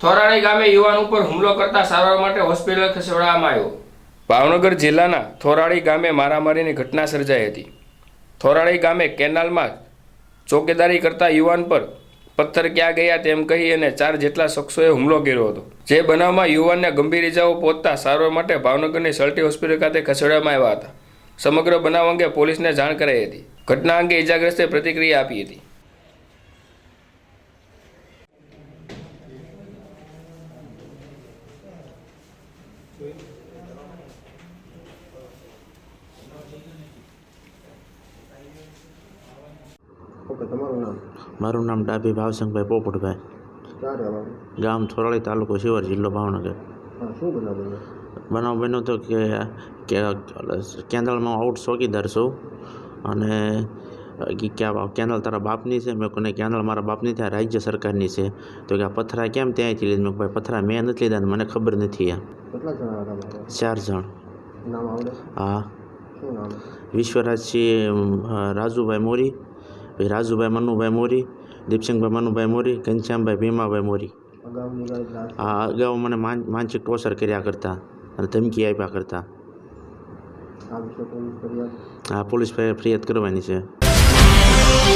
થોરાણી ગામે યુવાન ઉપર હુમલો કરતા સારવાર માટે હોસ્પિટલ ખસેડવામાં આવ્યો. ભાવનગર જિલ્લાના થોરાળી ગામે મારામારીની ઘટના સર્જાઈ હતી. થોરાળી ગામે કેનાલમાં ચોકીદારી કરતા યુવાન પર પથ્થર ક્યાં ગયા તેમ કહી અને ચાર જેટલા શખ્સોએ હુમલો કર્યો હતો. જે બનાવમાં યુવાનને ગંભીર ઇજાઓ પહોંચતા સારવાર માટે ભાવનગરની સલટી હોસ્પિટલ ખાતે ખસેડવામાં આવ્યા હતા. સમગ્ર બનાવ અંગે પોલીસને જાણ કરાઈ હતી. ઘટના અંગે ઇજાગ્રસ્તે પ્રતિક્રિયા આપી હતી. મારું નામ ડાભી ભાવસંગભાઈ પોપટભાઈ. ગામ થોરાળી તાલુકો શિવર જિલ્લો ભાવનગર. બનાવ બન્યો તો કે કે કેન્દ્રમાં આઉટ ચોકીદાર છું. અને કે આ કેનલ તારા બાપની છે? મેં કોને કેનલ મારા બાપની ત્યાં રાજ્ય સરકારની છે. તો કે આ પથરા કેમ ત્યાંથી લીધા? મેં ભાઈ પથરા મેં નથી લીધા મને ખબર નથી આ ચાર જણ. હા. વિશ્વરાજસિંહ રાજુભાઈ મોરી પછી રાજુભાઈ મનુભાઈ મોરી દીપસિંહભાઈ મનુભાઈ મોરી ઘનશ્યામભાઈ ભીમાભાઈ મોરી. આ અગાઉ મને માનસિક ટોર્ચર કર્યા કરતા અને ધમકી આપ્યા કરતા. હા પોલીસ ફરિયાદ કરવાની છે. Música